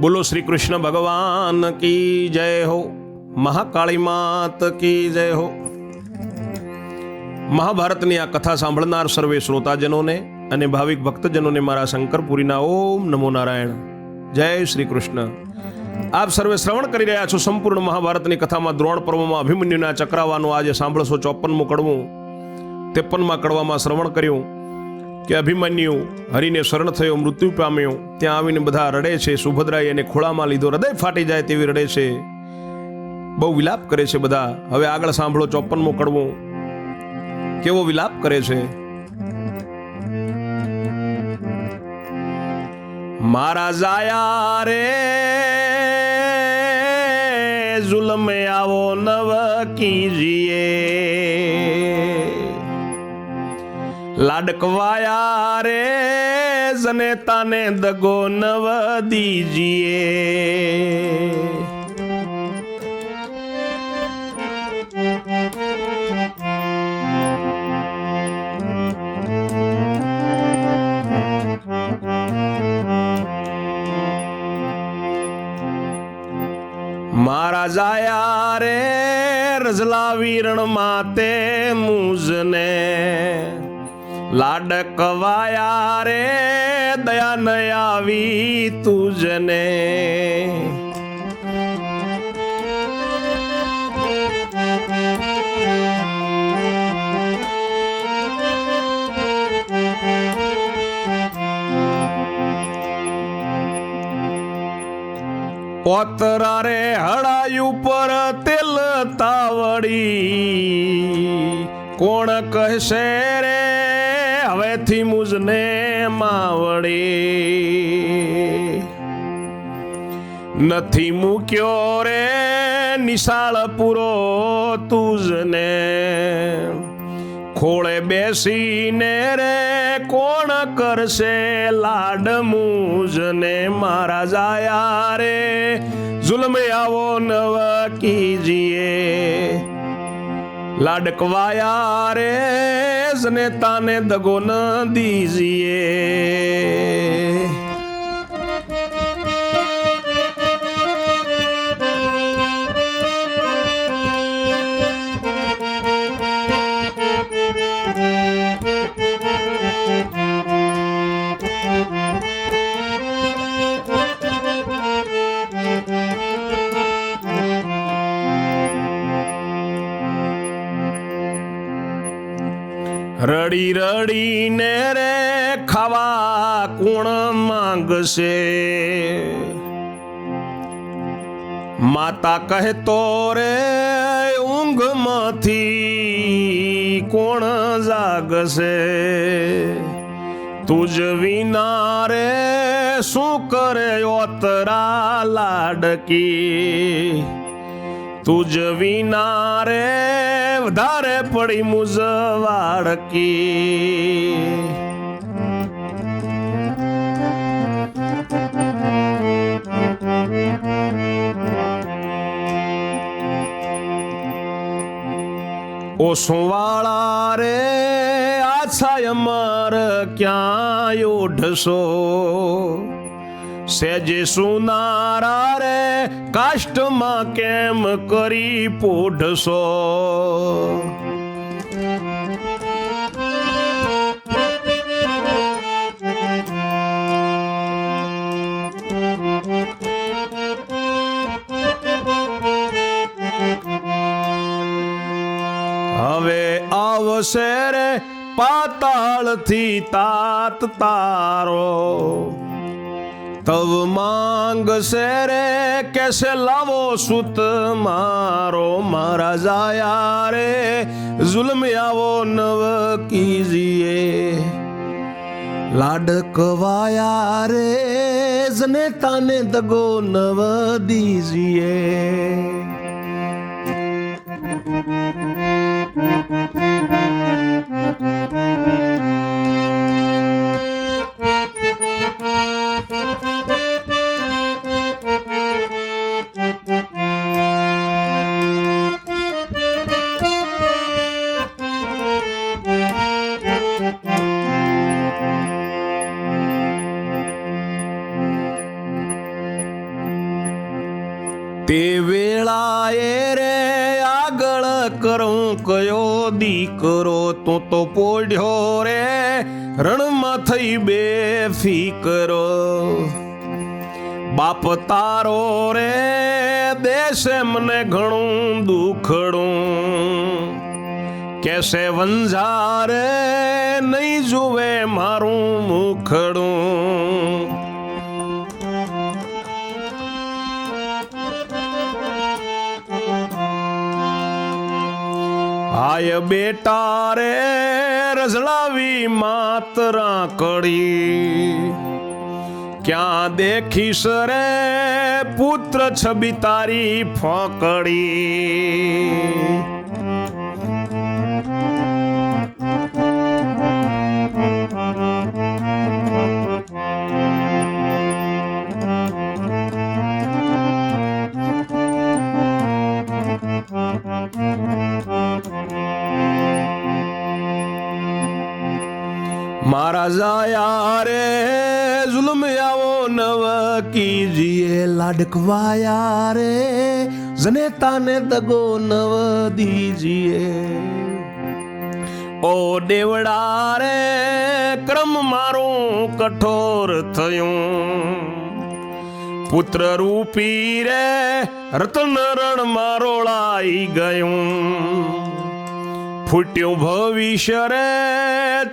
બોલો શ્રી કૃષ્ણ ભગવાન કી જય હો? મહાકાળી માત કી જય હો? મહાભારતની આ કથા સાંભળનાર સર્વે શ્રોતાજનોને અને ભાવિક ભક્તજનોને મારા શંકરપુરીના ઓમ નમો નારાયણ. જય શ્રી કૃષ્ણ. આપ સર્વે શ્રવણ કરી રહ્યા છો સંપૂર્ણ મહાભારતની કથામાં દ્રોણ પર્વમાં અભિમન્યુના ચક્રાવાનું આજે સાંભળશો ચોપનમું કડવું ત્રેપનમાં કડવામાં શ્રવણ કર્યું. કે અભિમન્યુ, હરિને શરણ થયો, મૃત્યુ પામ્યો. ત્યાં આવીને બધા રડે છે, સુભદ્રાએ એને ખોળામાં લીધો. હૃદય ફાટી જાય તેવી રડે છે. બહુ વિલાપ કરે છે બધા. હવે આગળ સાંભળો ચોપનમું કડવું. કેવો વિલાપ કરે છે? મારા જાયા રે જુલમે આવો નવ કીજીએ. લાડકવાયા રે જનેતાને દગો નવ દીજીએ મારા જાયા રે રજલા વીરણ માતે મુજને લાડકવાયા રે દયા ન આવી તુજને. પોતરા રે હળાયું પર તેલ તાવડી કોણ કહેશે રે હવેથી મુજને માવડી. નથી મૂક્યો રે નિશાળ પૂરો તુજને. ખોળે બેસીને રે કોણ કરશે લાડ મુજને. મારા જાયા રે, જુલમે આવો નવ કીજીએ. લાડકવાયા રે જને તાને દગો ન રડી રડીને રે ખાવા કોણ માંગશે? માતા કહેતો રે, ઊંઘમાંથી કોણ જાગશે? તુજ વિના રે શું કરે ઓતરા લાડકી? તુજ વિના રે વધારે પડી મુજવાડકી ઓ સુવાળા રે આછા અમર ક્યાં ઓઢશો સેજે સુનારા રે કાષ્ટમાં કેમ કરી પોઢશો? હવે આવશે રે પાતાળથી તાત તારો. તવ માંગ રે કેસે લાવો સુત મારો મારા જાયા રે જુલમ આવો નવ કીજીએ. લાડકવાયા રે જને તાને દગો નવ દીજીએ. કરું કયો દીકરો તું તો પોઢ્યો રે? રણમાં થઈ બે ફીકરો બાપ તારો રે, દેશે મને ઘણું દુખડું. કેસે વંજારે, નહીં જુએ મારું મુખડું. આય બેટા રે રઝળાવી માતરા કડી. ક્યાં દેખીશ રે પુત્ર છબી તારી ફોકડી? મારા જાયા રે જુલમ આવો નવ કીજીએ લાડકવાયા રે. જને તાને દગો નવ દીજીએ. ઓ દેવડા રે, ક્રમ મારું કઠોર થયું. પુત્ર રૂપી રે, રતન રણ મારોળાઈ ગયું. ફૂટ્યું ભવિષ્ય રે,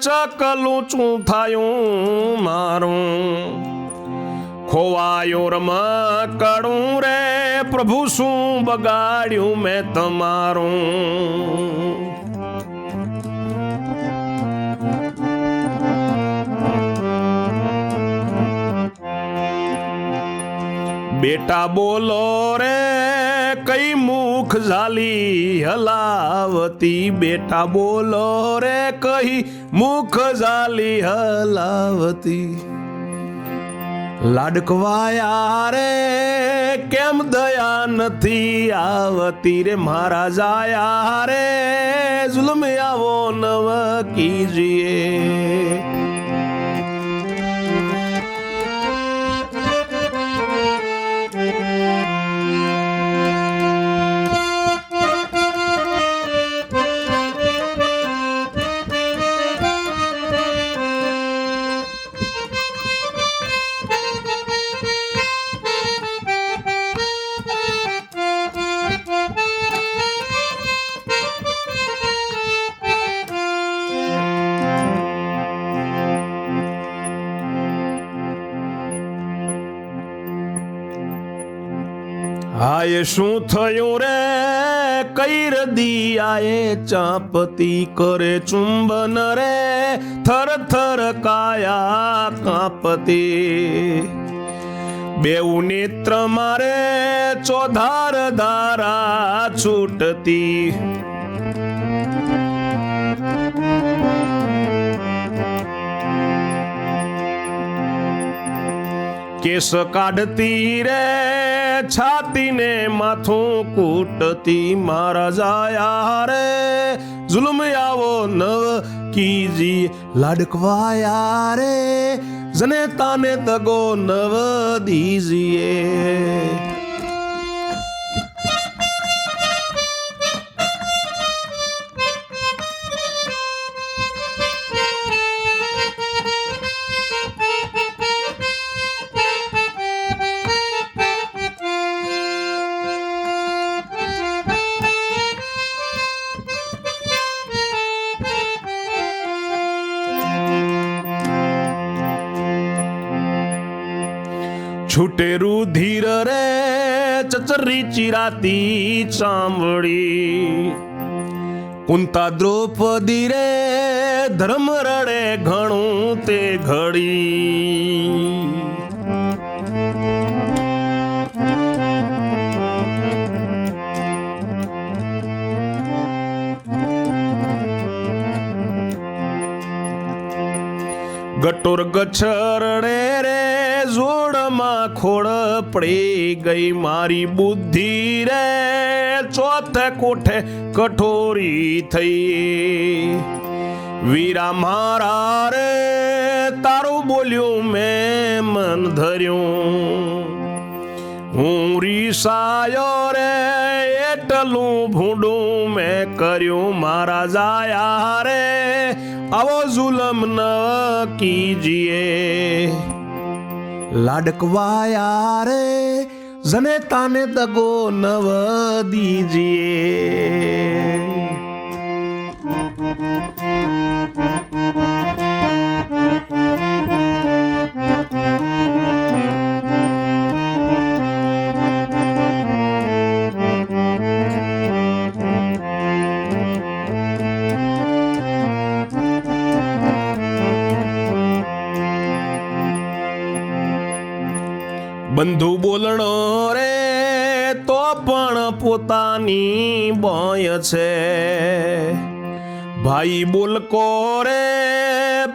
ચકલું ચું થાયું મારું. ખોવાયું રમા કડું રે, પ્રભુ શું બગાડ્યું મેં તમારું? બેટા બોલો રે કઈ મુખ ઝાલી હલાવતી? બેટા બોલો રે, કઈ મુખ ઝાલી હલાવતી? લાડકવાયા રે, કેમ દયા નથી આવતી રે? મારા જાયા રે, જુલમ આવો નવ કીજીએ. શું થયું રે? કઈ દિયાએ ચાપતી કરે ચુંબન રે. થર થર કાયા કાપતી. બેઉ નેત્ર મારે ચોધાર ધારા છૂટતી. કેસ કાઢતી રે, છાતીને માથું કૂટતી મારા જાયા રે. જુલમ આવો નવ કીજી લાડકવાયા રે જને તાને તગો નવ દીજીએ. ચચરી ચિરાતી ચામડી. કુંતા દ્રૌપદી રે ધર્મ રડે ઘણું તે ઘડી. ગટોર ગછરડે રે જોડમાં ખોડ પડી ગઈ મારી બુદ્ધિ રે. ચોથે કોઠે કઠોરી થઈ. વીરા મારા રે, તારું બોલ્યું મેં મન ધર્યું. હું રીસાયો રે, એટલું ભૂંડું મેં કર્યું. મારા જાયા રે, આવો જુલમ ન કીજીએ. લાડકવાયા રે જને તાને દગો નવ દીજીએ. ભાઈ બોલકો રે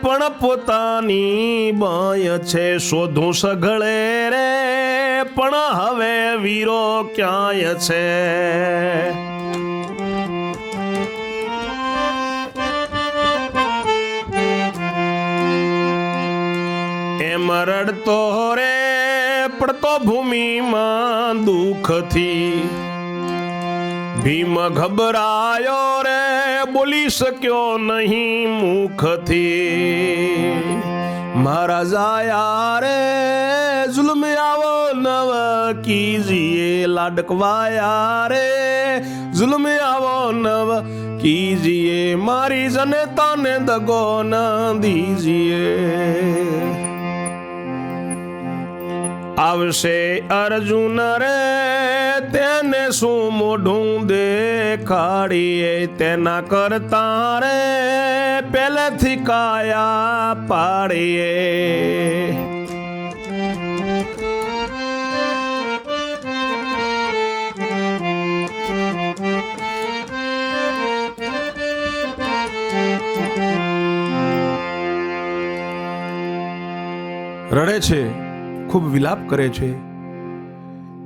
પણ પોતાની બાય છે શોધું સઘળે રે, પણ હવે વીરો ક્યાંય છે? એમ રડતો રે, પડતો ભૂમિમાં દુઃખથી. ભીમ ઘબરાયો રે બોલી શક્યો નહીં મુખથી. મારા જાયા રે જુલમ આવો નવ કીજીએ લાડકવાયા રે. જુલમ આવો નવ કીજીએ મારી જનતાને દગો ન દીજીએ. આવશે અર્જુન રે, તેને શું મોઢું દેખાડીએ? તેના કરતા રે, પેલેથી કાયા પાડીએ. રડે છે. ખૂબ વિલાપ કરે છે.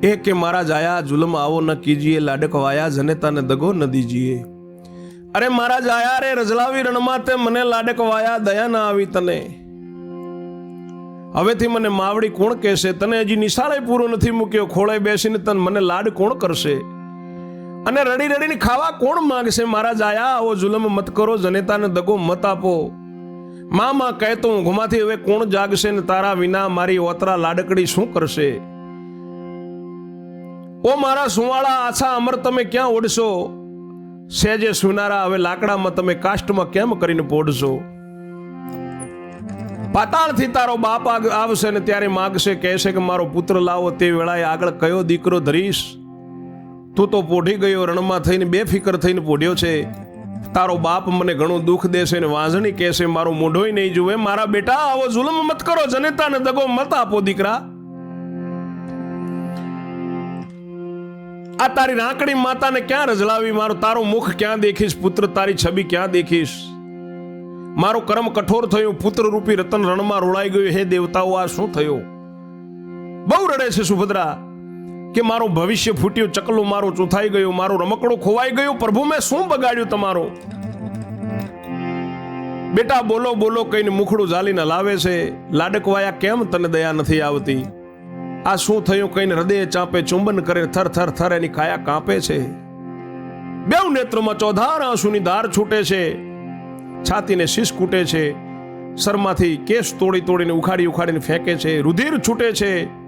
એ કે મારા જાયા જુલમ આવો ન કીજીએ લાડકવાયા જનેતાને દગો ન દીજીએ. અરે મારા જાયા રે, રજલાવી રણમાં તે મને લાડકવાયા દયા ના આવી તને. હવેથી મને માવડી કોણ કહેશે? તને હજી નિશાળે પૂરો નથી મૂક્યો. ખોળે બેસીને તને મને લાડ કોણ કરશે? અને રડી રડીને ખાવા કોણ માંગશે? મારા જાયા, આવો જુલમ મત કરો, જનેતાને દગો મત આપો. મા માં કહેતો ઊંઘમાંથી હવે કોણ જાગશે ને તારા વિના મારી ઓતરા લાડકડી શું કરશે? ઓ મારા સુવાળા, આછા અમર, તમે ક્યાં ઓડશો? સેજે સુનારા, હવે લાકડામાં તમે કાષ્ટમાં કેમ કરીને પોડશો? પાતાળથી તારો બાપ આવશે ને ત્યારે માગશે, કહેશે કે મારો પુત્ર લાવો, તે વેળાએ આગળ કયો દીકરો ધરીશ? તું તો પોઢી ગયો, રણમાં થઈને બેફિકર થઈને પોઢ્યો છે. તારો બાપ મને ઘણું દુઃખ દેશે ને વાંઝણી કહેશે મારું મોઢોય નહીં જુએ, મારા બેટા, આવો જુલમ મત કરો, જનેતાને દગો મત આપો, દીકરા. આ તારી રાંકડી માતાને ક્યાં રજલાવી? મારો તારો મુખ ક્યાં દેખીશ? પુત્ર તારી છબી ક્યાં દેખીશ? મારું કર્મ કઠોર થયું, પુત્ર રૂપી રતન રણમાં રોળાઈ ગયું. હે દેવતાઓ, આ શું થયું? બહુ રડે છે સુભદ્રા. કે મારું ભવિષ્ય ફૂટ્યું, ચકલું મારું ચૂથાઈ ગયું, મારું રમકડું ખોવાઈ ગયું, પ્રભુ મેં શું બગાડ્યું તમારું? બેટા, બોલો બોલો, કહીને મુખડું ઝાલીને લાવે છે. લાડકવાયા કેમ તને દયા નથી આવતી? આ શું થયું કહીને હૃદય ચાંપે, ચુંબન કરે, થર થર થર એની કાયા કાંપે છે? બેઉ નેત્રોમાં ચોધાર આંસુની ધાર છૂટે છે. છાતીને શીશ કૂટે છે. શરમાથી કેસ તોડી તોડીને ઉખાડી ઉખાડીને ફેંકે છે. રુધિર છૂટે છે.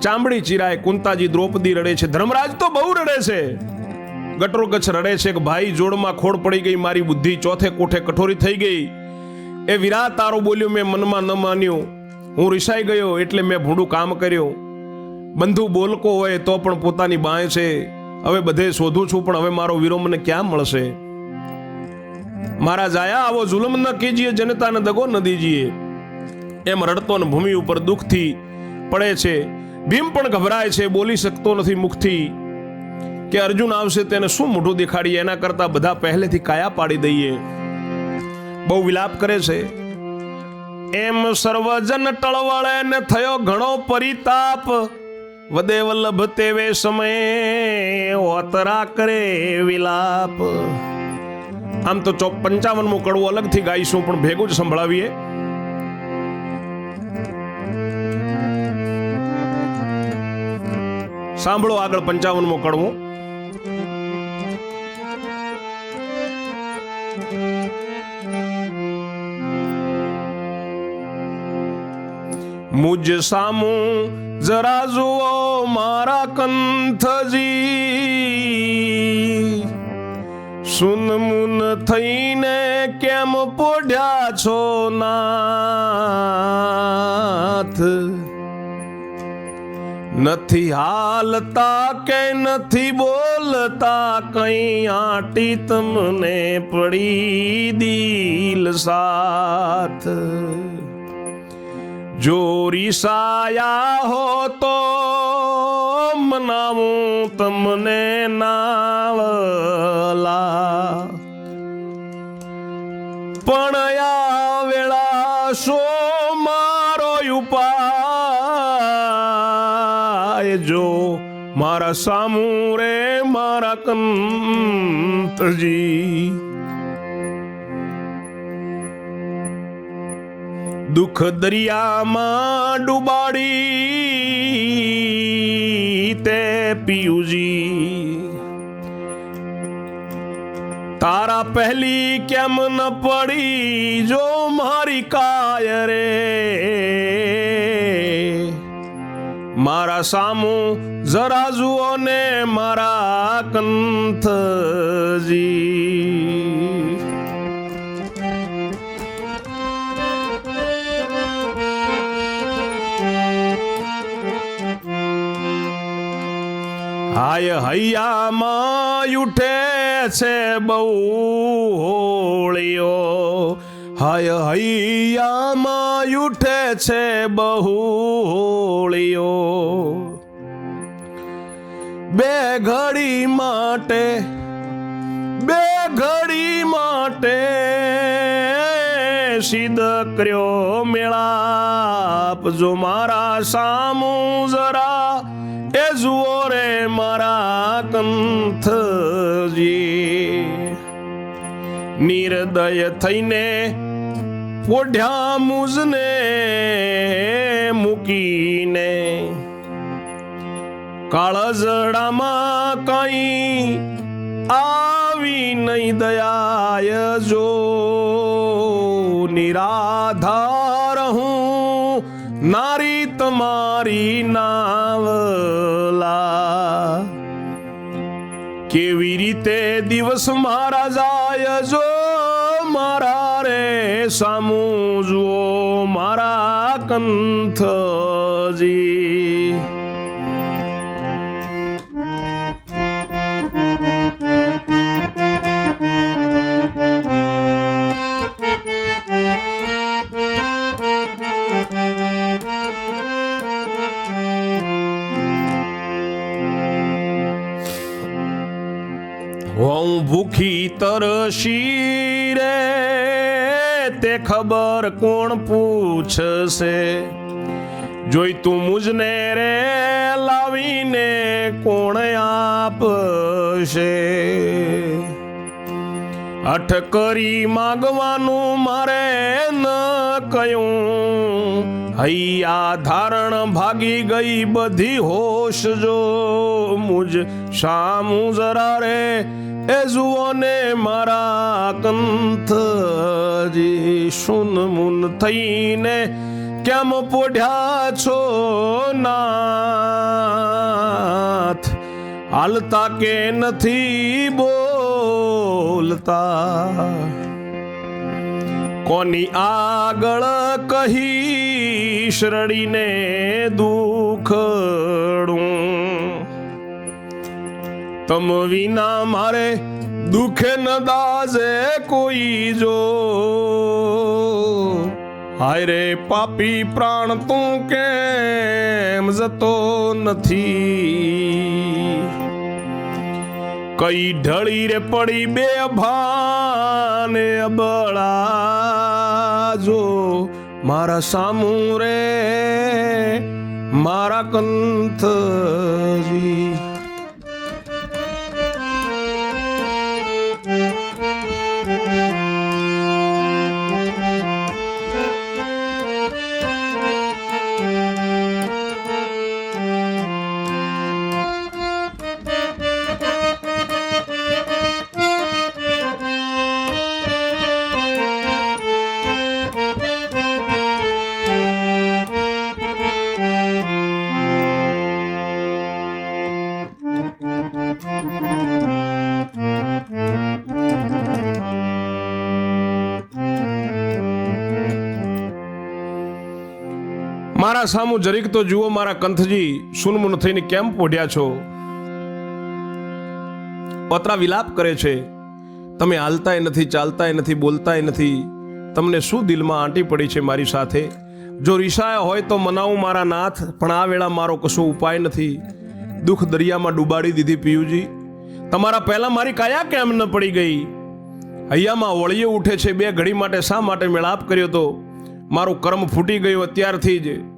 ચામડી ચીરાય કુંતાજી દ્રૌપદી રડે છે. ધર્મરાજ તો બહુ રડે છે. ગટરોગચ્છ રડે છે કે, ભાઈ, જોડમાં ખોડ પડી ગઈ, મારી બુદ્ધિ ચોથે કોઠે કઠોરી થઈ ગઈ. એ વિરાટ તારો બોલ્યો, મેં મનમાં ન માન્યું. હું રિસાઈ ગયો એટલે મેં ભૂંડું કામ કર્યું. બંધુ બોલકો હોય તો પણ પોતાની બાંય છે. હવે બધે શોધું છું, પણ હવે મારો વીરો મને ક્યાં મળશે? મારા જાયા આવો, જુલમ ન કીજીએ, જનતાને દગો ન દીજીએ. એમ રડતો ભૂમિ ઉપર દુઃખથી પડે છે. ભીમ પણ ગભરાય છે, બોલી શકતો નથી મુખથી. કે અર્જુન આવશે તેને શું મોઢું દેખાડીએ? એના કરતા બધા પહેલેથી કાયા પાડી દઈએ. બહુ વિલાપ કરે છે. એમ સર્વજન ટળવળે ને થયો ઘણો પરિતાપ. વદે વલ્લભ તેવે સમયે ઓતરા કરે વિલાપ. આમ તો પંચાવનમું કડવું અલગથી ગાઈશું, પણ ભેગું જ સંભળાવીએ. સાંભળો આગળ પંચાવનમો કડવો. મુજ સામું જરા જુઓ મારા કંથજી સુન મુન થઈને કેમ પોઢ્યા છો નાથ? નથી હાલતા કે નથી બોલતા, કઈ આટી તમને પડી દિલ સાથ. જોરી સાયા હો તો મનાવું તમને નાવલા. પણ આ વેળા શો મારો ઉપાય? જો મારા સામુરે મારા કંતજી. દુઃખ દરિયામાં ડુબાડી તે પિયુજી. તારા પહેલી કેમ ન પડી જો મારી કાય રે મારા સામું જરા જુઓ ને મારા કંથજી હાય હૈયામાં ઉઠે છે બહુ હોળીઓ. હાય હૈયામાં ઉઠે છે બહુ હોળીઓ. બે ઘડી માટે, બે ઘડી માટે સિદ્ધ કર્યો મેળાપ જો મારા સામું જરા. એ જુઓ રે મારા કંથજી નિર્દય થઈને પોઢ્યા મુજને મૂકીને કાળજડામાં કઈ આવી નહીં દયાય જો નિરાધાર હું નારી તમારી નાવલા. કેવી રીતે દિવસ મારા જાય જો સામું જુઓ મારા કંથજી હું ભૂખી તરસી રે તે ખબર કોણ પૂછશે? જોઈ તું મુજને રે લાવીને કોણ આપશે? અઠ કરી માગવાનું મારે ન કયું. હૈયા ધારણ ભાગી ગઈ બધી હોશ જો મુજ શામું જરા રે એ જુઓને મારા કંથજી સુન મુન થઈને કેમ પોઢ્યા છો નાથ? હાલતા કે નથી બોલતા? કોની આગળ કહી શરડીને દુખડું તમ વિના મારે દુખે ન દાઝે કોઈ જો. હાય રે પાપી પ્રાણ, તું કેમ જતો નથી? કઈ ઢળી રે પડી બે ભાને અબળા જો. મારા સામું રે, મારા કંથજી મારા સામું જરીક તો જુઓ, મારા કંથજી સુનમુન થઈને કેમ પોઢ્યા છો? પતરા વિલાપ કરે છે. તમે હાલતાય નથી, ચાલતાય નથી, બોલતાય નથી. તમને શું દિલમાં આંટી પડી છે મારી સાથે? જો રિસાયા હોય તો મનાવું મારા નાથ, પણ આ વેળા મારો કશો ઉપાય નથી. દુઃખ દરિયામાં ડૂબાડી દીધી પિયુજી. તમારા પહેલાં મારી કાયા કેમ ન પડી ગઈ? હૈયામાં વળીએ ઉઠે છે બે ઘડી માટે શા માટે મેળાપ કર્યો તો? મારું કર્મ ફૂટી ગયું અત્યારથી જ.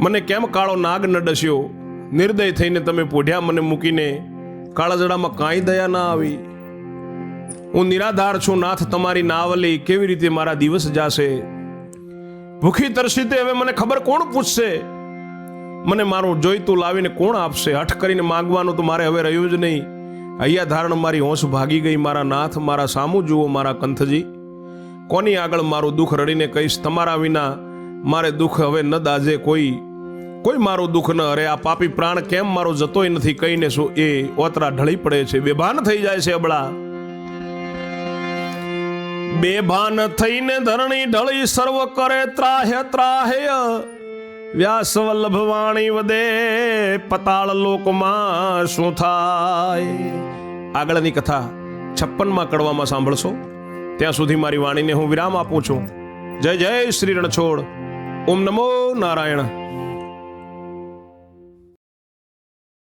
મને કેમ કાળો નાગ નડસ્યો? નિર્દય થઈને તમે પોઢ્યા મને મૂકીને કાળાજડામાં કાંઈ દયા ના આવી. હું નિરાધાર છું, નાથ તમારી નાવલી કેવી રીતે મારા દિવસ જાશે? ભૂખી તરસીતે હવે મને ખબર કોણ પૂછશે? મને મારું જોઈતું લાવીને કોણ આપશે? હઠ કરીને માગવાનું તો મારે હવે રહ્યું જ નહીં. અહીંયા ધારણ મારી હોંશ ભાગી ગઈ, મારા નાથ, મારા સામું, જુઓ મારા કંથજી. કોની આગળ મારું દુઃખ રડીને કહીશ? તમારા વિના મારે દુઃખ હવે ન દાજે કોઈ કોઈ મારું દુઃખ ન અરે, આ પાપી પ્રાણ કેમ મારો જતોય નથી કહીને શું એ ઓતરા ઢળી પડે છે, બેભાન થઈ જાય છે અબળા. બેભાન થઈને ધરણી ઢળી સર્વ કરે ત્રાહે ત્રાહે વ્યાસ વલ્લભ વાણી વદે પતાળ લોકમાં શું થાય? આગળની કથા છપ્પનમાં કડવામાં સાંભળશો? ત્યાં સુધી મારી વાણીને હું વિરામ આપું છું. જય જય શ્રી રણછોડ. ઓમ નમો નારાયણ.